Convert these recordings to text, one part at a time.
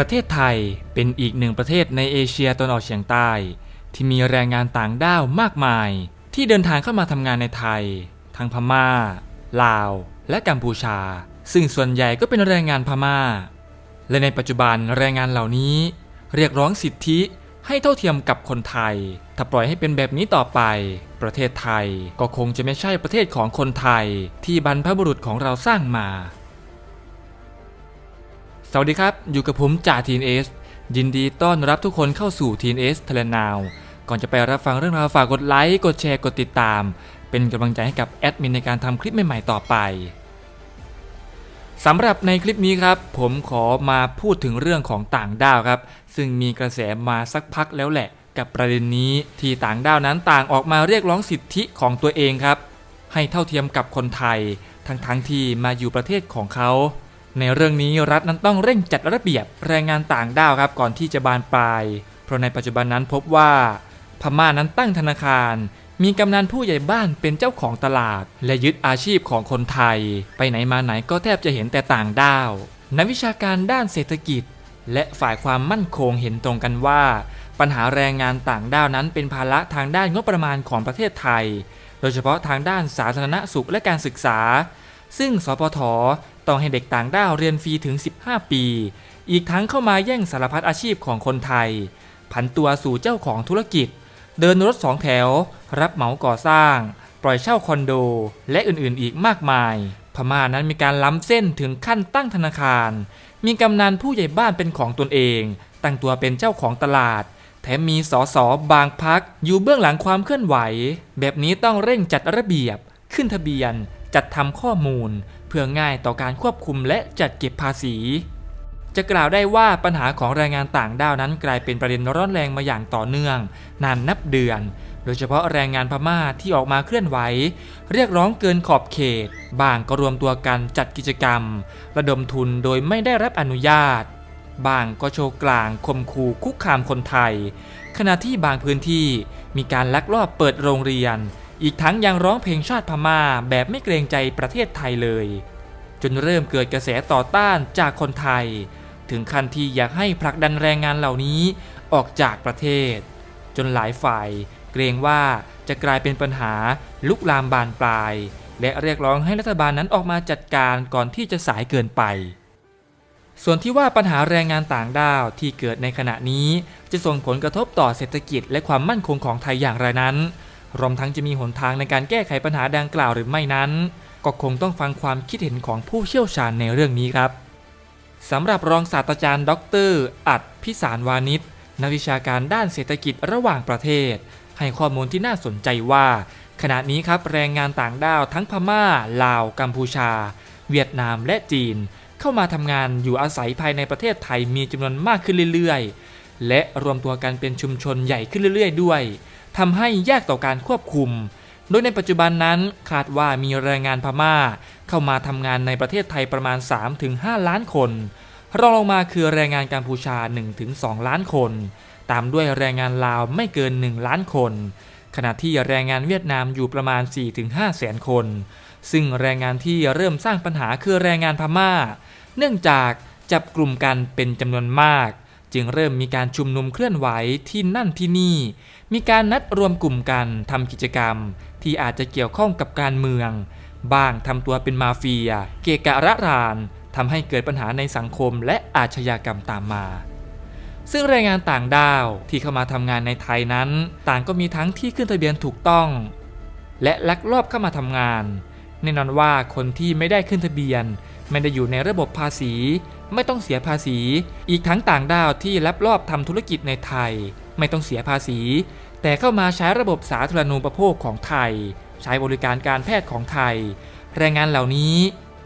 ประเทศไทยเป็นอีกหนึ่งประเทศในเอเชียตะวันออกเฉียงใต้ ที่มีแรงงานต่างด้าวมากมาย ที่เดินทางเข้ามาทำงานในไทย ทั้งพม่า ลาว และกัมพูชา ซึ่งส่วนใหญ่ก็เป็นแรงงานพม่า และในปัจจุบันแรงงานเหล่านี้ เรียกร้องสิทธิให้เท่าเทียมกับคนไทย ถ้าปล่อยให้เป็นแบบนี้ต่อไป ประเทศไทยก็คงจะไม่ใช่ประเทศของคนไทย ที่บรรพบุรุษของเราสร้างมา วัสดีครับ อยู่กับผมจ่าทีนเอสยินดีต้อนรับทุกคนเข้าสู่ทีนเอสทเลนาวก่อนจะไปรับฟังเรื่องราวฝากกดไลค์ กดแชร์ กดติดตาม เป็นกำลังใจให้กับแอดมินในการทำคลิปใหม่ๆต่อไปสำหรับในคลิปนี้ครับ ผมขอมาพูดถึงเรื่องของต่างด้าวครับ ซึ่งมีกระแสมาสักพักแล้วแหละ กับประเด็นนี้ที่ต่างด้าวนั้นต่างออกมาเรียกร้องสิทธิของตัวเองครับ ให้เท่าเทียมกับคนไทย ทั้งๆทที่มาอยู่ประเทศของเขา ในเรื่องนี้รัฐนั้นต้องเร่งจัดระเบียบแรงงานต่างด้าวครับก่อนที่จะบานปลาย เพราะในปัจจุบันนั้นพบว่า พม่านั้นตั้งธนาคาร มีกำนันผู้ใหญ่บ้านเป็นเจ้าของตลาด และยึดอาชีพของคนไทย ไปไหนมาไหนก็แทบจะเห็นแต่ต่างด้าวนักวิชาการด้านเศรษฐกิจ และฝ่ายความมั่นคงเห็นตรงกันว่า ปัญหาแรงงานต่างด้าวนั้นเป็นภาระทางด้านงบประมาณของประเทศไทย โดยเฉพาะทางด้านสาธารณสุขและการศึกษา ซึ่งสปท ต้องให้เด็กต่างด้าวเรียนฟรีถึง 15 ปี อีกทั้งเข้ามาแย่งสารพัดอาชีพของคนไทย ผันตัวสู่เจ้าของธุรกิจ เดินรถสองแถว รับเหมาก่อสร้าง ปล่อยเช่าคอนโด และอื่นๆ อีกมากมาย พม่านั้นมีการล้ำเส้นถึงขั้นตั้งธนาคาร มีกำนันผู้ใหญ่บ้านเป็นของตนเอง ตั้งตัวเป็นเจ้าของตลาดแถมมีสอสอบางพักอยู่เบื้องหลังความเคลื่อนไหว แบบนี้ต้องเร่งจัดระเบียบ ขึ้นทะเบียน จัดทำข้อมูล เพื่อง่ายต่อการควบคุมและจัดเก็บภาษี จะกล่าวได้ว่าปัญหาของแรงงานต่างด้าวนั้นกลายเป็นประเด็นร้อนแรงมาอย่างต่อเนื่อง นานนับเดือน โดยเฉพาะแรงงานพม่าที่ออกมาเคลื่อนไหว เรียกร้องเกินขอบเขต บางก็รวมตัวกันจัดกิจกรรม ระดมทุนโดยไม่ได้รับอนุญาต บางก็โชว์กลางคมคูคุกคามคนไทย ขณะที่บางพื้นที่มีการลักลอบเปิดโรงเรียน อีกทั้งยังร้องเพลงชาติพม่าแบบไม่เกรงใจประเทศไทยเลย จนเริ่มเกิดกระแสต่อต้านจากคนไทย ถึงขั้นที่อยากให้ผลักดันแรงงานเหล่านี้ออกจากประเทศ จนหลายฝ่ายเกรงว่าจะกลายเป็นปัญหาลุกลามบานปลาย และเรียกร้องให้รัฐบาลนั้นออกมาจัดการก่อนที่จะสายเกินไป ส่วนที่ว่าปัญหาแรงงานต่างด้าวที่เกิดในขณะนี้จะส่งผลกระทบต่อเศรษฐกิจและความมั่นคงของไทยอย่างไรนั้น รวมทั้งจะมีหนทางในการแก้ไขปัญหาดังกล่าวหรือไม่นั้น ก็คงต้องฟังความคิดเห็นของผู้เชี่ยวชาญในเรื่องนี้ครับสำหรับรองศาสตราจารย์ ดร อัดพิสารวานิชนักวิชาการด้านเศรษฐกิจระหว่างประเทศ ให้ข้อมูลที่น่าสนใจว่า ขณะนี้ครับแรงงานต่างด้าวทั้งพม่า ลาว กัมพูชา เวียดนามและจีน เข้ามาทำงานอยู่อาศัยภายในประเทศไทยมีจำนวนมากขึ้นเรื่อย ๆ และรวมตัวกันเป็นชุมชนใหญ่ขึ้นเรื่อย ๆ ด้วย ทำให้ยากต่อการควบคุม โดยในปัจจุบันนั้นคาดว่ามีแรงงานพม่า เข้ามาทำงานในประเทศไทยประมาณ 3-5 ล้านคน รองลงมาคือแรงงานกัมพูชา 1-2 ล้านคน ตามด้วยแรงงานลาวไม่เกิน 1 ล้านคน ขณะที่แรงงานเวียดนามอยู่ประมาณ 4-5 แสนคน ซึ่งแรงงานที่เริ่มสร้างปัญหาคือแรงงานพม่า เนื่องจากจับกลุ่มกันเป็นจำนวนมาก จึงเริ่มมีการชุมนุมเคลื่อนไหวที่นั่นที่นี่ มีการนัดรวมกลุ่มกันทำกิจกรรม ที่อาจจะเกี่ยวข้องกับการเมือง บ้างทำตัวเป็นมาเฟีย เกกะระรานทำให้เกิดปัญหาในสังคมและอาชญากรรมตามมา ซึ่งแรงงานต่างด้าวที่เข้ามาทำงานในไทยนั้น ต่างก็มีทั้งที่ขึ้นทะเบียนถูกต้อง และลักลอบเข้ามาทำงาน แน่นอนว่าคนที่ไม่ได้ขึ้นทะเบียน ไม่ได้อยู่ในระบบภาษี ไม่ต้องเสียภาษี อีกทั้งต่างด้าวที่ลักลอบทำธุรกิจในไทย ไม่ต้องเสียภาษี แต่เข้ามาใช้ระบบสาธารณูปโภคของไทย ใช้บริการการแพทย์ของไทย แรงงานเหล่านี้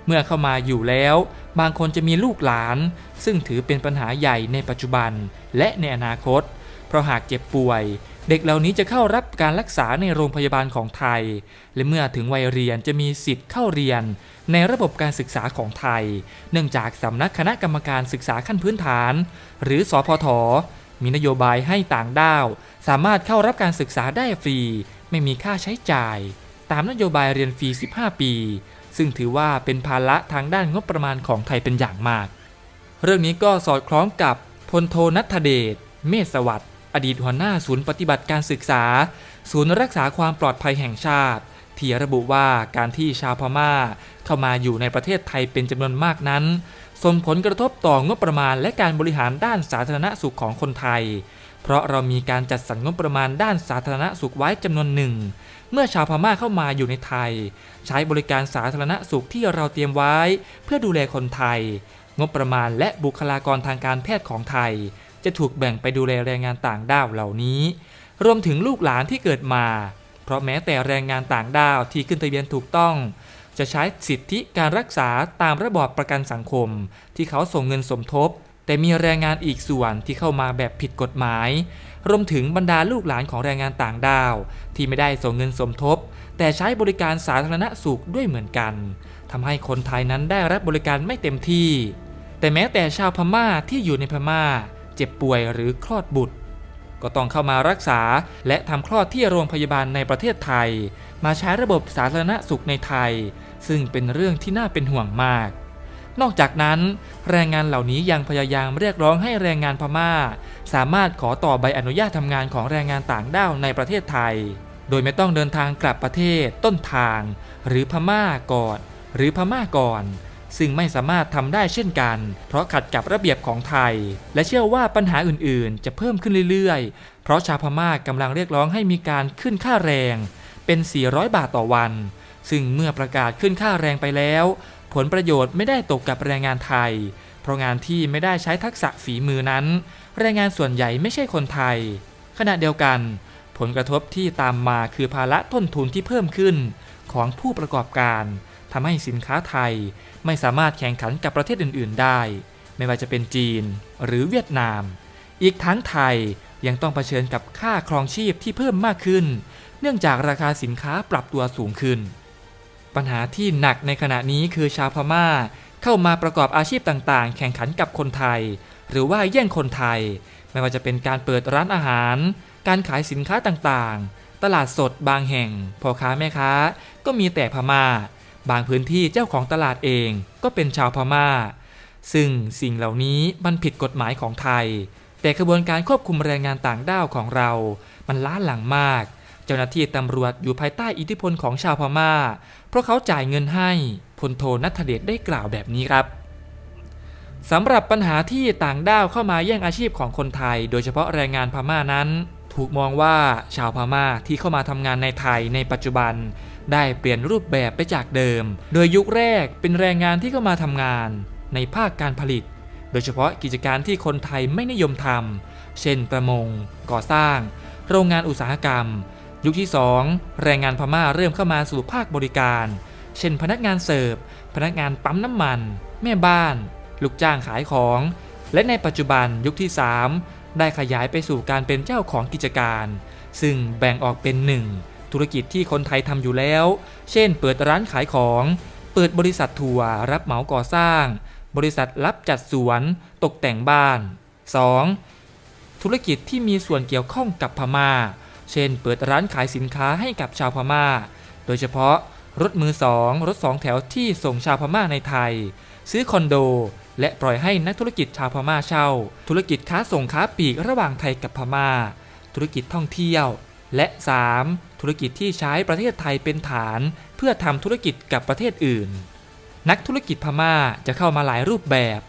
เมื่อเข้ามาอยู่แล้ว บางคนจะมีลูกหลาน ซึ่งถือเป็นปัญหาใหญ่ในปัจจุบันและในอนาคต เพราะหากเจ็บป่วย เด็กเหล่านี้จะเข้ารับการรักษาในโรงพยาบาลของไทย และเมื่อถึงวัยเรียนจะมีสิทธิ์เข้าเรียน ในระบบการศึกษาของไทย เนื่องจากสำนักคณะกรรมการศึกษาขั้นพื้นฐาน หรือสอพท มีนโยบายให้ต่างด้าว สามารถเข้ารับการศึกษาได้ฟรี ไม่มีค่าใช้จ่าย ตามนโยบายเรียนฟรี 15 ปี ซึ่งถือว่าเป็นภาระทางด้านงบประมาณของไทยเป็นอย่างมาก เรื่องนี้ก็สอดคล้องกับพลโทนัทเดช เมษสวัสดิ์อดีตหัวหน้าศูนย์ปฏิบัติการศึกษา ศูนย์รักษาความปลอดภัยแห่งชาติ ที่ระบุว่าการที่ชาวพม่า เข้ามาอยู่ในประเทศไทยเป็นจำนวนมากนั้น ส่งผลกระทบต่องบประมาณและการบริหารด้านสาธารณสุขของคนไทย เพราะเรามีการจัดสรรงบประมาณด้านสาธารณสุขไว้จำนวนหนึ่ง เมื่อชาวพม่าเข้ามาอยู่ในไทย ใช้บริการสาธารณสุขที่เราเตรียมไว้ เพื่อดูแลคนไทย งบประมาณและบุคลากรทางการแพทย์ของไทย จะถูกแบ่งไปดูแลแรงงานต่างด้าวเหล่านี้ รวมถึงลูกหลานที่เกิดมา เพราะแม้แต่แรงงานต่างด้าวที่ขึ้นทะเบียนถูกต้อง จะใช้สิทธิการรักษาตามระบอบประกันสังคม ที่เขาส่งเงินสมทบ แต่มีแรงงานอีกส่วนที่เข้ามาแบบผิดกฎหมาย รวมถึงบรรดาลูกหลานของแรงงานต่างด้าว ที่ไม่ได้ส่งเงินสมทบ แต่ใช้บริการสาธารณสุขด้วยเหมือนกันทำให้คนไทยนั้นได้รับบริการไม่เต็มที่ แต่แม้แต่ชาวพม่าที่อยู่ในพม่า เจ็บป่วยหรือคลอดบุตรก็ต้องเข้ามารักษาและทำคลอดที่โรงพยาบาลในประเทศไทย มาใช้ระบบสาธารณสุขในไทย ซึ่งเป็นเรื่องที่น่าเป็นห่วงมาก นอกจากนั้น แรงงานเหล่านี้ยังพยายามเรียกร้องให้แรงงานพม่า สามารถขอต่อใบอนุญาตทำงานของแรงงานต่างด้าวในประเทศไทย โดยไม่ต้องเดินทางกลับประเทศต้นทาง หรือพม่าก่อนหรือพม่าก่อนซึ่งไม่สามารถทำได้เช่นกัน เพราะขัดกับระเบียบของไทย และเชื่อว่าปัญหาอื่นๆ จะเพิ่มขึ้นเรื่อยๆ เพราะชาวพม่ากำลังเรียกร้องให้มีการขึ้นค่าแรง เป็น 400 บาทต่อวัน ซึ่งเมื่อประกาศขึ้นค่าแรงไปแล้ว ผลประโยชน์ไม่ได้ตกกับแรงงานไทย เพราะงานที่ไม่ได้ใช้ทักษะฝีมือนั้น แรงงานส่วนใหญ่ไม่ใช่คนไทย ขณะเดียวกัน ผลกระทบที่ตามมาคือภาระต้นทุนที่เพิ่มขึ้นของผู้ประกอบการทำให้สินค้าไทย ไม่สามารถแข่งขันกับประเทศอื่น ๆ ได้ ไม่ว่าจะเป็นจีนหรือเวียดนาม อีกทั้งไทยยังต้องเผชิญกับค่าครองชีพที่เพิ่มมากขึ้น เนื่องจากราคาสินค้าปรับตัวสูงขึ้น ปัญหาที่หนักในขณะนี้คือชาวพม่า เข้ามาประกอบอาชีพต่างๆ แข่งขันกับคนไทย หรือว่าแย่งคนไทย ไม่ว่าจะเป็นการเปิดร้านอาหาร การขายสินค้าต่างๆ ตลาดสดบางแห่งพ่อค้าแม่ค้า ก็มีแต่พม่า บางพื้นที่เจ้าของตลาดเองก็เป็นชาวพม่า ซึ่งสิ่งเหล่านี้มันผิดกฎหมายของไทย แต่กระบวนการควบคุมแรงงานต่างด้าวของเรา มันล้าหลังมาก จ้าหน้าที่ตำรวจอยู่ภายใต้อิทธิพลของชาวพม่า เพราะเขาจ่ายเงินให้พลโทนัทเดชได้กล่าวแบบนี้ครับสำหรับปัญหาที่ต่างด้าวเข้ามาแย่งอาชีพของคนไทย โดยเฉพาะแรงงานพม่านั้น ถูกมองว่าชาวพม่าที่เข้ามาทำงานในไทยในปัจจุบัน ได้เปลี่ยนรูปแบบไปจากเดิม โดยยุคแรกเป็นแรงงานที่เข้ามาทำงาน ในภาคการผลิต โดยเฉพาะกิจการที่คนไทยไม่นิยมทำเช่นประมง ก่อสร้าง โรงงานอุตสาหกรรม ยุคที่ 2 แรงงานพม่าเริ่มเข้ามาสู่ภาคบริการ เช่น พนักงานเสิร์ฟ พนักงานปั๊มน้ำมัน แม่บ้าน ลูกจ้างขายของ และในปัจจุบันยุคที่ 3 ได้ขยายไปสู่การเป็นเจ้าของกิจการ ซึ่งแบ่งออกเป็น 1. ธุรกิจที่คนไทยทำอยู่แล้ว เช่น เปิดร้านขายของ เปิดบริษัททัวร์รับเหมาก่อสร้าง บริษัทรับจัดสวน ตกแต่งบ้าน 2. ธุรกิจที่มีส่วนเกี่ยวข้องกับพม่า เช่น เปิดร้านขายสินค้าให้กับชาวพม่า โดยเฉพาะรถมือสองรถสองแถวที่ส่งชาวพม่าในไทย ซื้อคอนโด และปล่อยให้นักธุรกิจชาวพม่าเช่า ธุรกิจค้าส่งค้าปลีกระหว่างไทยกับพม่า ธุรกิจท่องเที่ยว และ 3. ธุรกิจที่ใช้ประเทศไทยเป็นฐาน เพื่อทำธุรกิจกับประเทศอื่น นักธุรกิจพม่าจะเข้ามาหลายรูปแบบ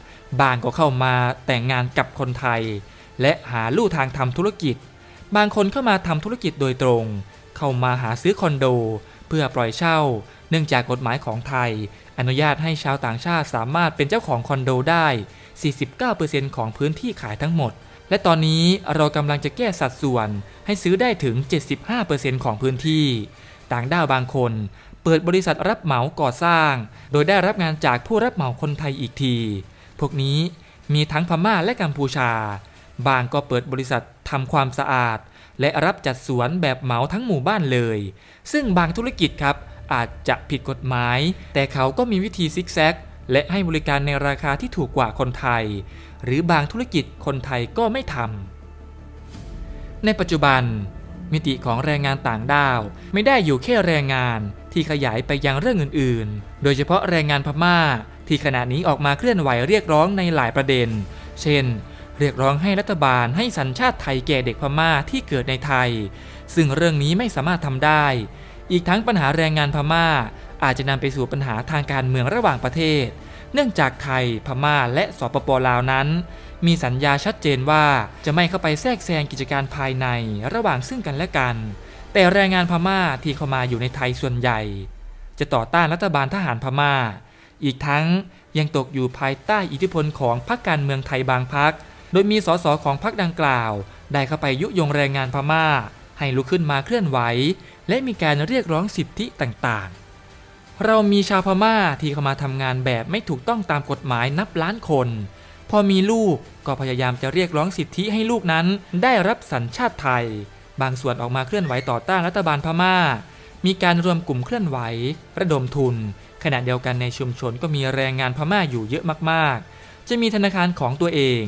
บางก็เข้ามาแต่งงานกับคนไทย และหาลู่ทางทำธุรกิจ บางคนเข้ามาทำธุรกิจโดยตรง เข้ามาหาซื้อคอนโด เพื่อปล่อยเช่า เนื่องจากกฎหมายของไทย อนุญาตให้ชาวต่างชาติสามารถเป็นเจ้าของคอนโดได้ 49%ของพื้นที่ขายทั้งหมด และตอนนี้เรากำลังจะแก้สัดส่วน ให้ซื้อได้ถึง 75%ของพื้นที่ ต่างด้าวบางคนเปิดบริษัทรับเหมาก่อสร้าง โดยได้รับงานจากผู้รับเหมาคนไทยอีกที พวกนี้มีทั้งพม่าและกัมพูชา บางก็เปิดบริษัททำความสะอาด และรับจัดสวนแบบเหมาทั้งหมู่บ้านเลย ซึ่งบางธุรกิจครับอาจจะผิดกฎหมาย แต่เขาก็มีวิธีซิกแซกและให้บริการในราคาที่ถูกกว่าคนไทย หรือบางธุรกิจคนไทยก็ไม่ทำในปัจจุบัน มิติของแรงงานต่างด้าว ไม่ได้อยู่แค่แรงงานที่ขยายไปยังเรื่องอื่นๆ โดยเฉพาะแรงงานพม่าที่ที่ขณะนี้ออกมาเคลื่อนไหวเรียกร้องในหลายประเด็น เช่น เรียกร้องให้รัฐบาลให้สัญชาติไทยแก่เด็กพม่าที่เกิดในไทย ซึ่งเรื่องนี้ไม่สามารถทำได้ อีกทั้งปัญหาแรงงานพม่า อาจจะนำไปสู่ปัญหาทางการเมืองระหว่างประเทศ เนื่องจากไทย พม่า และสปปลาวนั้น มีสัญญาชัดเจนว่าจะไม่เข้าไปแทรกแซงกิจการภายในระหว่างซึ่งกันและกัน แต่แรงงานพม่าที่เข้ามาอยู่ในไทยส่วนใหญ่ จะต่อต้านรัฐบาลทหารพม่า อีกทั้งยังตกอยู่ภายใต้อิทธิพลของพรรคการเมืองไทยบางพรรค โดยมีสสของพรรคดังกล่าว ได้เข้าไปยุยงแรงงานพม่า ให้ลุกขึ้นมาเคลื่อนไหว และมีการเรียกร้องสิทธิต่างๆ เรามีชาวพม่าที่เข้ามาทำงานแบบไม่ถูกต้องตามกฎหมายนับล้านคน พอมีลูกก็พยายามจะเรียกร้องสิทธิให้ลูกนั้นได้รับสัญชาติไทย บางส่วนออกมาเคลื่อนไหวต่อต้านรัฐบาลพม่า มีการรวมกลุ่มเคลื่อนไหว ระดมทุน ขณะเดียวกันในชุมชนก็มีแรงงานพม่าอยู่เยอะมากๆ จะมีธนาคารของตัวเอง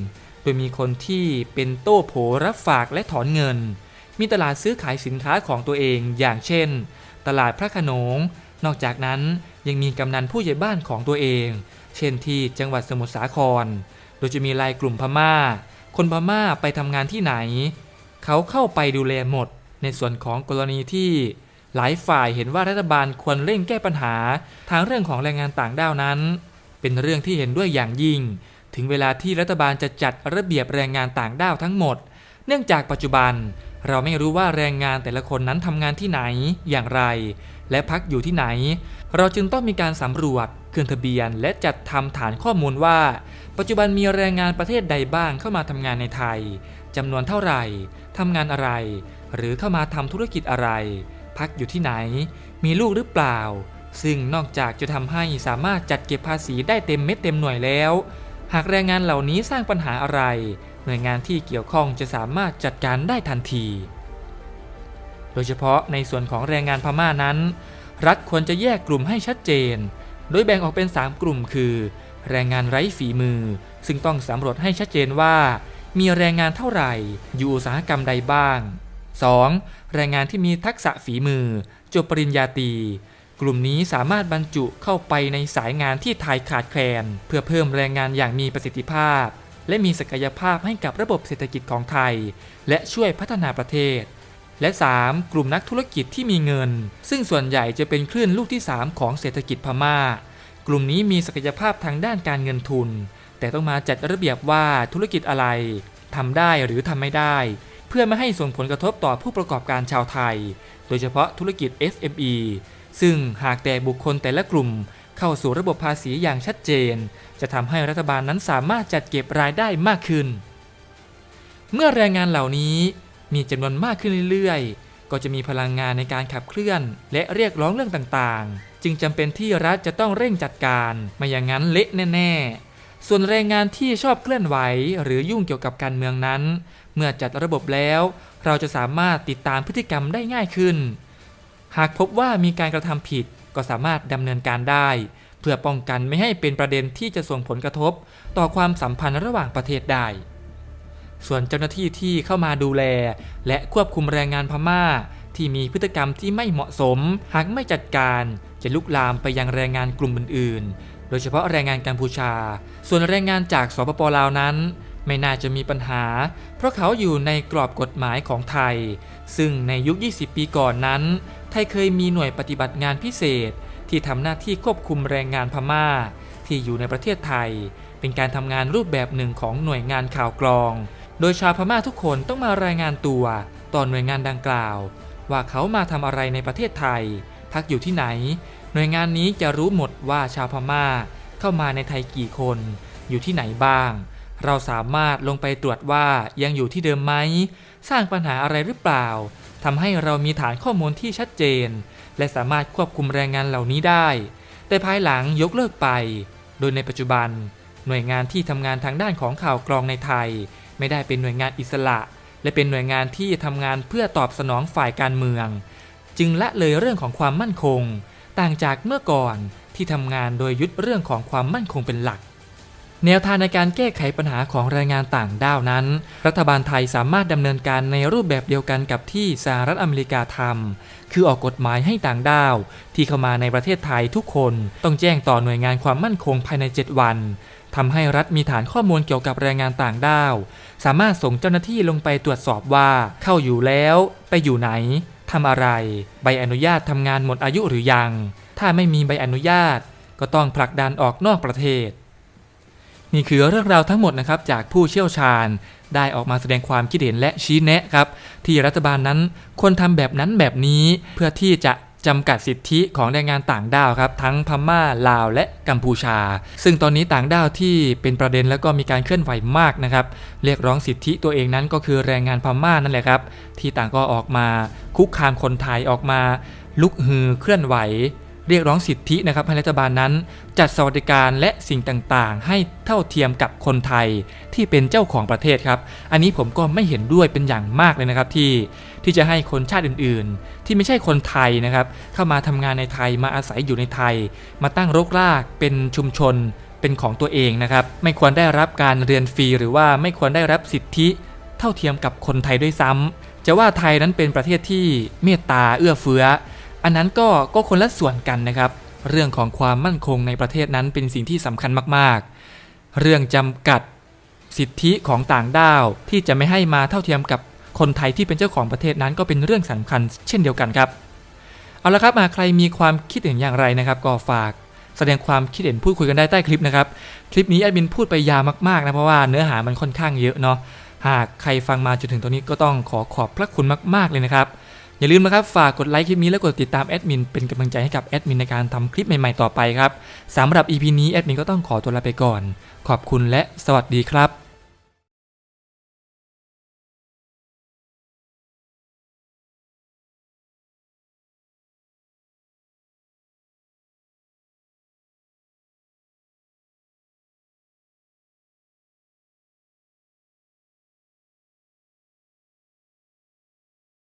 โดยมีคนที่เป็นโต้โผรับฝากและถอนเงิน มีตลาดซื้อขายสินค้าของตัวเองอย่างเช่น ตลาดพระขนง นอกจากนั้นยังมีกำนันผู้ใหญ่บ้านของตัวเอง เช่นที่จังหวัดสมุทรสาคร โดยจะมีลายกลุ่มพม่า คนพม่าไปทำงานที่ไหน เขาเข้าไปดูแลหมด ในส่วนของกรณีที่หลายฝ่ายเห็นว่ารัฐบาลควรเร่งแก้ปัญหาทางเรื่องของแรงงานต่างด้าวนั้น เป็นเรื่องที่เห็นด้วยอย่างยิ่ง ถึงเวลาที่รัฐบาลจะจัดระเบียบแรงงานต่างด้าวทั้งหมด เนื่องจากปัจจุบัน เราไม่รู้ว่าแรงงานแต่ละคนนั้นทำงานที่ไหนอย่างไร และพักอยู่ที่ไหน เราจึงต้องมีการสำรวจขึ้นทะเบียน และจัดทำฐานข้อมูลว่า ปัจจุบันมีแรงงานประเทศใดบ้างเข้ามาทำงานในไทยจำนวนเท่าไหร่ทำงานอะไร หรือเข้ามาทำธุรกิจอะไร พักอยู่ที่ไหน มีลูกหรือเปล่า ซึ่งนอกจากจะทำให้สามารถจัดเก็บภาษีได้เต็มเม็ดเต็มหน่วยแล้ว หากแรงงานเหล่านี้สร้างปัญหาอะไร หน่วยงานที่เกี่ยวข้องจะสามารถจัดการได้ทันที โดยเฉพาะในส่วนของแรงงานพม่านั้น รัฐควรจะแยกกลุ่มให้ชัดเจน โดยแบ่งออกเป็น 3 กลุ่มคือ แรงงานไร้ฝีมือ ซึ่งต้องสำรวจให้ชัดเจนว่า มีแรงงานเท่าไหร่ อยู่อุตสาหกรรมใดบ้าง 2. แรงงานที่มีทักษะฝีมือ จบปริญญาตรี กลุ่มนี้สามารถบรรจุเข้าไปในสายงานที่ไทยขาดแคลน เพื่อเพิ่มแรงงานอย่างมีประสิทธิภาพ และมีศักยภาพให้กับระบบเศรษฐกิจของไทย และช่วยพัฒนาประเทศ และ 3. กลุ่มนักธุรกิจที่มีเงิน ซึ่งส่วนใหญ่จะเป็นคลื่นลูกที่ 3 ของเศรษฐกิจพม่า กลุ่มนี้มีศักยภาพทางด้านการเงินทุน แต่ต้องมาจัดระเบียบว่าธุรกิจอะไรทำได้หรือทำไม่ได้ เพื่อไม่ให้ส่งผลกระทบต่อผู้ประกอบการชาวไทย โดยเฉพาะธุรกิจ SME ซึ่งหากแต่บุคคลแต่ละกลุ่มเข้าสู่ระบบภาษีอย่างชัดเจน จะทำให้รัฐบาลนั้นสามารถจัดเก็บรายได้มากขึ้น เมื่อแรงงานเหล่านี้มีจำนวนมากขึ้นเรื่อยๆ ก็จะมีพลังงานในการขับเคลื่อน และเรียกร้องเรื่องต่างๆ จึงจำเป็นที่รัฐจะต้องเร่งจัดการไม่อย่างนั้นเละแน่ๆ ส่วนแรงงานที่ชอบเคลื่อนไหว หรือยุ่งเกี่ยวกับการเมืองนั้น เมื่อจัดระบบแล้ว เราจะสามารถติดตามพฤติกรรมได้ง่ายขึ้น หากพบว่ามีการกระทำผิดก็สามารถดำเนินการได้ เพื่อป้องกันไม่ให้เป็นประเด็นที่จะส่งผลกระทบ ต่อความสัมพันธ์ระหว่างประเทศได้ ส่วนเจ้าหน้าที่ที่เข้ามาดูแล และควบคุมแรงงานพม่า ที่มีพฤติกรรมที่ไม่เหมาะสม หากไม่จัดการจะลุกลามไปยังแรงงานกลุ่มอื่นๆ โดยเฉพาะแรงงานกัมพูชา ส่วนแรงงานจากสปปลาวนั้น ไม่น่าจะมีปัญหา เพราะเขาอยู่ในกรอบกฎหมายของไทย ซึ่งในยุค 20 ปีก่อนนั้น ไทยเคยมีหน่วยปฏิบัติงานพิเศษ ที่ทำหน้าที่ควบคุมแรงงานพม่า ที่อยู่ในประเทศไทย เป็นการทำงานรูปแบบหนึ่งของหน่วยงานข่าวกรอง โดยชาวพม่าทุกคนต้องมารายงานตัว ต่อหน่วยงานดังกล่าว ว่าเขามาทำอะไรในประเทศไทย พักอยู่ที่ไหน หน่วยงานนี้จะรู้หมดว่าชาวพม่า เข้ามาในไทยกี่คน อยู่ที่ไหนบ้าง เราสามารถลงไปตรวจว่ายังอยู่ที่เดิมไหมสร้างปัญหาอะไรหรือเปล่า ทำให้เรามีฐานข้อมูลที่ชัดเจน และสามารถควบคุมแรงงานเหล่านี้ได้ แต่ภายหลังยกเลิกไป โดยในปัจจุบัน หน่วยงานที่ทำงานทางด้านของข่าวกรองในไทย ไม่ได้เป็นหน่วยงานอิสระ และเป็นหน่วยงานที่ทำงานเพื่อตอบสนองฝ่ายการเมือง จึงละเลยเรื่องของความมั่นคง ต่างจากเมื่อก่อนที่ทำงานโดยยึดเรื่องของความมั่นคงเป็นหลัก แนวทางในการแก้ไขปัญหาของแรงงานต่างด้าวนั้น รัฐบาลไทยสามารถดำเนินการในรูปแบบเดียวกันกับที่สหรัฐอเมริกาทำคือออกกฎหมายให้ต่างด้าว ที่เข้ามาในประเทศไทยทุกคนต้องแจ้งต่อหน่วยงานความมั่นคงภายใน 7 วันทำให้รัฐมีฐานข้อมูลเกี่ยวกับแรงงานต่างด้าว สามารถส่งเจ้าหน้าที่ลงไปตรวจสอบว่าเข้าอยู่แล้ว ไปอยู่ไหนทำอะไร ใบอนุญาตทำงานหมดอายุหรือยัง ถ้าไม่มีใบอนุญาต ก็ต้องผลักดันออกนอกประเทศ นี่คือเรื่องราวทั้งหมดนะครับจากผู้เชี่ยวชาญ ได้ออกมาแสดงความคิดเห็นและชี้แนะครับ ที่รัฐบาลนั้นควรทำแบบนั้นแบบนี้เพื่อที่จะจำกัดสิทธิของแรงงานต่างด้าวครับ ทั้งพม่าลาวและกัมพูชา ซึ่งตอนนี้ต่างด้าวที่เป็นประเด็นแล้วก็มีการเคลื่อนไหวมากนะครับเรียกร้องสิทธิตัวเองนั้นก็คือแรงงานพม่านั่นแหละครับ ที่ต่างก็ออกมาคุกคามคนไทยออกมาลุกฮือเคลื่อนไหว เรียกร้องสิทธินะครับให้รัฐบาลนั้น จัดสวัสดิการและสิ่งต่างๆ ให้เท่าเทียมกับคนไทยที่เป็นเจ้าของประเทศครับ อันนี้ผมก็ไม่เห็นด้วยเป็นอย่างมากเลยนะครับที่ที่จะให้คนชาติอื่นๆ ที่ไม่ใช่คนไทยนะครับ เข้ามาทำงานในไทยมาอาศัยอยู่ในไทย มาตั้งรกรากเป็นชุมชนเป็นของตัวเองนะครับ ไม่ควรได้รับการเรียนฟรี หรือว่าไม่ควรได้รับสิทธิเท่าเทียมกับคนไทยด้วยซ้ำจะว่าไทยนั้นเป็นประเทศที่เมตตาเอื้อเฟื้อ อันนั้นก็ก็คนละส่วนกันนะครับ เรื่องของความมั่นคงในประเทศนั้นเป็นสิ่งที่สำคัญมากๆ เรื่องจำกัดสิทธิของต่างด้าวที่จะไม่ให้มาเท่าเทียมกับคนไทยที่เป็นเจ้าของประเทศนั้นก็เป็นเรื่องสำคัญ เช่นเดียวกันครับ เอาละครับมาใครมีความคิดเห็นอย่างไรนะครับ ก็ฝากแสดงความคิดเห็นพูดคุยกันได้ใต้คลิปนะครับ คลิปนี้แอดมินพูดไปยาวมากๆนะเพราะว่าเนื้อหามันค่อนข้างเยอะเนาะหากใครฟังมาจนถึงตรงนี้ก็ต้องขอขอบพระคุณมาก ๆเลยนะครับ อย่าลืมนะครับฝากกดไลค์คลิปนี้และกดติดตามแอดมินเป็นกำลังใจให้กับแอดมินในการทำคลิปใหม่ๆต่อไปครับสำหรับ EP นี้แอดมินก็ต้องขอตัวลาไปก่อน ขอบคุณและสวัสดีครับ